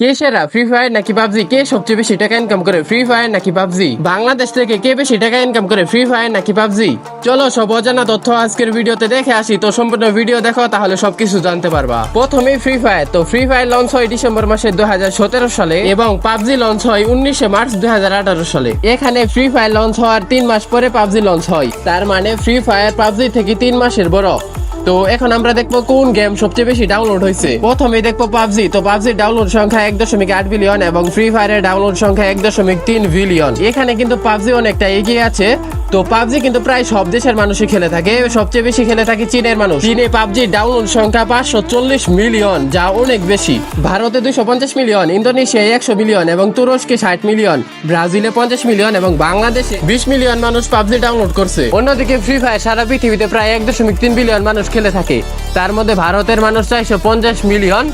কে সেরা? Free Fire নাকি PUBG? কে সবচেয়ে বেশি টাকা ইনকাম করে? ফ্রি ফায়ার নাকি পাবজি? বাংলাদেশ থেকে কে বেশি টাকা ইনকাম করে? ফ্রি ফায়ার নাকি পাবজি? চলো সব অজানা তথ্য আজকের ভিডিওতে দেখে আসি। তো সম্পূর্ণ ভিডিও দেখো, তাহলে সবকিছু জানতে পারবা। প্রথমেই ফ্রি ফায়ার তো ফ্রি ফায়ার লঞ্চ হয় ডিসেম্বর মাসে দুই হাজার সতেরো সালে এবং পাবজি লঞ্চ হয় উনিশে মার্চ দুই হাজার আঠারো সালে। এখানে ফ্রি ফায়ার লঞ্চ হওয়ার তিন মাস পরে পাবজি লঞ্চ হয়। তার মানে ফ্রি ফায়ার পাবজি থেকে তিন মাসের বড়। তো এখন আমরা দেখব কোন গেম সবচেয়ে বেশি ডাউনলোড হয়েছে। প্রথমে দেখব পাবজি। তো পাবজির ডাউনলোড সংখ্যা এক দশমিক আট বিলিয়ন এবং ফ্রি ফায়ারের ডাউনলোড সংখ্যা এক দশমিক তিন বিলিয়ন এখানে কিন্তু পাবজি অনেকটা এগিয়ে আছে। তো পাবজি কিন্তু প্রায় সব দেশের মানুষই খেলে থাকে। সবচেয়ে বেশি খেলে থাকে চীনের মানুষ। চীনে পাবজির ডাউনলোড সংখ্যা পাঁচশো চল্লিশ মিলিয়ন যা অনেক বেশি। ভারতে দুইশো পঞ্চাশ মিলিয়ন ইন্দোনেশিয়ায় একশো মিলিয়ন এবং তুরস্কে ষাট মিলিয়ন ব্রাজিলে পঞ্চাশ মিলিয়ন এবং বাংলাদেশে বিশ মিলিয়ন মানুষ পাবজি ডাউনলোড করছে। অন্যদিকে ফ্রি ফায়ার সারা পৃথিবীতে প্রায় এক দশমিক তিন বিলিয়ন মানুষ খেলে থাকে। তার মধ্যে ভারতের মানুষ চারশো পঞ্চাশ মিলিয়ন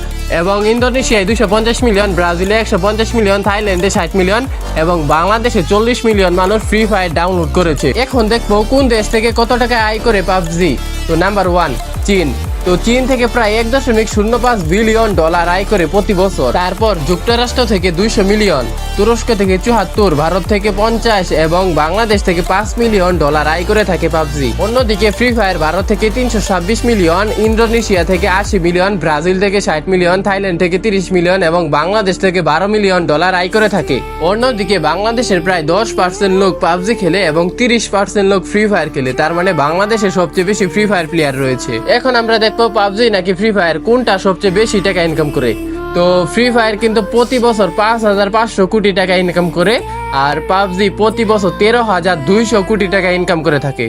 এবং ইন্দোনেশিয়ায় দুইশো পঞ্চাশ মিলিয়ন, ব্রাজিলে একশো পঞ্চাশ মিলিয়ন, থাইল্যান্ডে ষাট মিলিয়ন এবং বাংলাদেশে চল্লিশ মিলিয়ন মানুষ ফ্রি ফায়ার ডাউনলোড করেছে। এখন দেখব কোন দেশ থেকে কত টাকা আয় করে পাবজি। তো নাম্বার ওয়ান চীন। তো চীন থেকে প্রায় এক দশমিক শূন্য পাঁচ বিলিয়ন ডলার আয় করে প্রতি বছর। তারপর যুক্তরাষ্ট্র থেকে দুইশো মিলিয়ন, তুরস্ক থেকে চুয়াত্তর, ভারত থেকে পঞ্চাশ এবং বাংলাদেশ থেকে পাঁচ মিলিয়ন ডলার আয় করে থাকে পাবজি। অন্যদিকে ফ্রি ফায়ার ভারত থেকে তিনশো ছাব্বিশ মিলিয়ন, ইন্দোনেশিয়া থেকে আশি মিলিয়ন, ব্রাজিল থেকে ষাট মিলিয়ন, থাইল্যান্ড থেকে তিরিশ মিলিয়ন এবং বাংলাদেশ থেকে বারো মিলিয়ন ডলার আয় করে থাকে। অন্যদিকে বাংলাদেশের প্রায় দশ পার্সেন্ট লোক পাবজি খেলে এবং তিরিশ পার্সেন্ট লোক ফ্রি ফায়ার খেলে, তার মানে বাংলাদেশে সবচেয়ে বেশি ফ্রি ফায়ার প্লেয়ার রয়েছে। এখন আমরা দেখব পাবজি নাকি ফ্রি ফায়ার কোনটা সবচেয়ে বেশি টাকা ইনকাম করে? তো ফ্রি ফায়ার কিন্তু প্রতি বছর পাঁচ হাজার পাঁচশো কোটি টাকা ইনকাম করে আর পাবজি প্রতি বছর তেরো হাজার দুইশো কোটি টাকা ইনকাম করে থাকে।